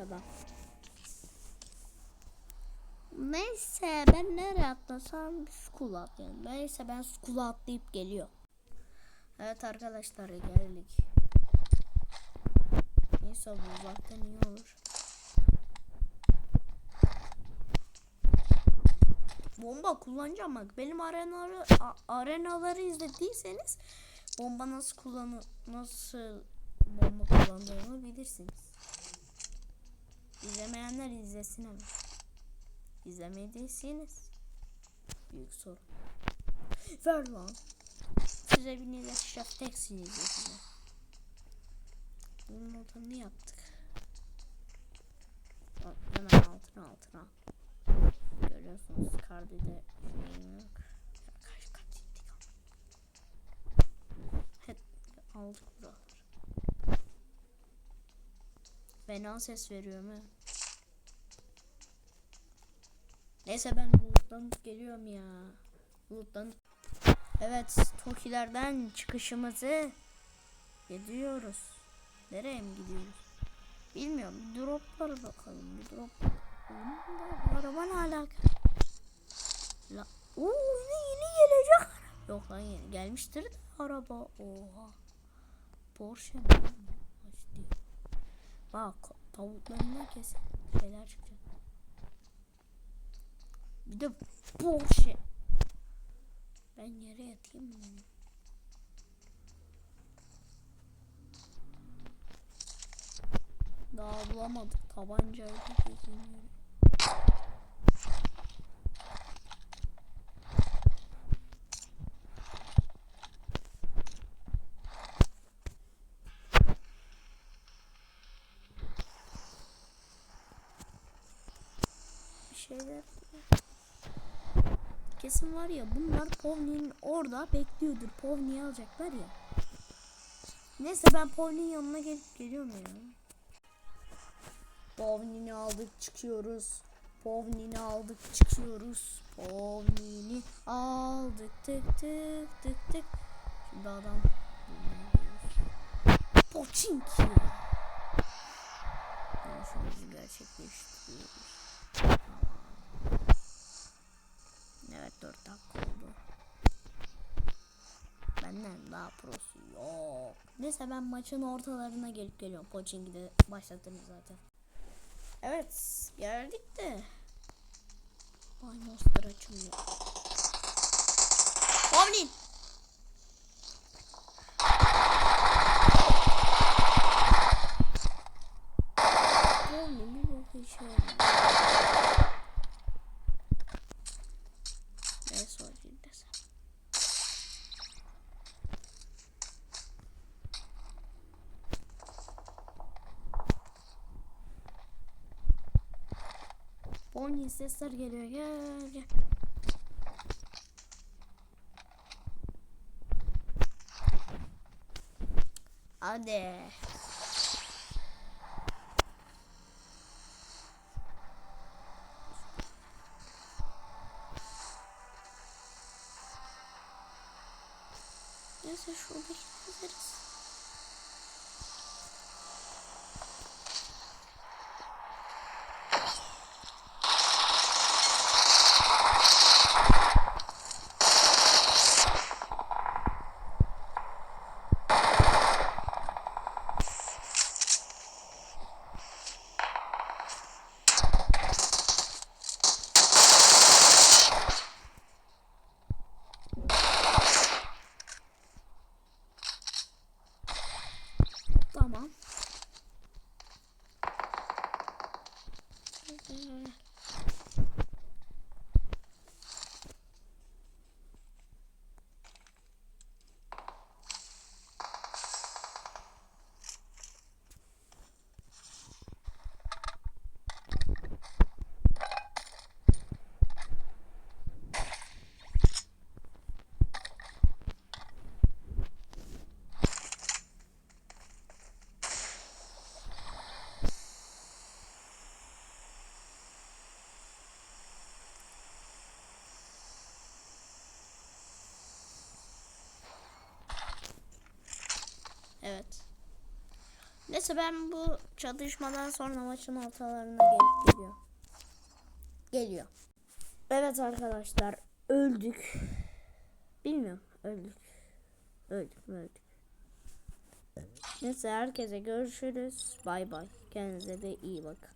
Adam. Neyse ben nereye atlasam school'a atlayayım. Neyse ben school'a atlayıp geliyor. Evet arkadaşlar geldik. Neyse bu uzaktan iyi olur. Bomba kullanacağım bak. Benim arenaları arenaları izlediyseniz bomba nasıl kullanı nasıl bomba kullandığımı bilirsiniz. İzlemeyenler izlesin ama. İzlemediyseniz büyük sorun. Ver. Size bir Nile Şef Teksin izletiyor. Bunun notunu yaptık. Hemen altına altına. Görüyorsunuz kardide şeyim yok. Kaç kat gittik. Hep aldık buraları. Fena ses veriyor mu? Neyse ben buluttan geliyorum ya. Buluttan. Evet, Tokilerden çıkışımızı gidiyoruz. Nereye mi gidiyoruz? Bilmiyorum. Bir droplara bakalım. Bir drop. Da araba ne alaka? La. Oo yine yeni gelecek. Yok lan yeni gelmiştir de araba. Oha. Porsche mi? Bak tavuklarından kesin şeyler çıkacak. Bir de Porsche. Ben yere yatayım mı? Daha bulamadık tabancayı. Bir şeyler Kesin var ya bunlar Povni'nin orada bekliyordur. Povni'yi alacaklar ya. Neyse ben Povni'nin yanına gelip geliyorum ya. Povni'ni aldık çıkıyoruz. Povni'ni aldık çıkıyoruz. Povni'ni aldık tık tık tık tık. Şimdi adam Poçinki. Konuşmamızı gerçekleştiriyoruz. Neyse ben maçın ortalarına gelip geliyorum. Poçinki'de başlatırım zaten. Evet geldik de. Ay monster açılmıyor. Pavlin. Pavlin bir bok 10 sesler geliyor. Gel gel. Hadi. Neyse şurada gideriz. Tamam. Evet. Neyse ben bu çatışmadan sonra maçın ortalarına gelip geliyor. Geliyor. Evet arkadaşlar öldük. Bilmiyorum öldük. Öldük mü öldük. Neyse herkese görüşürüz. Bay bay. Kendinize de iyi bakın.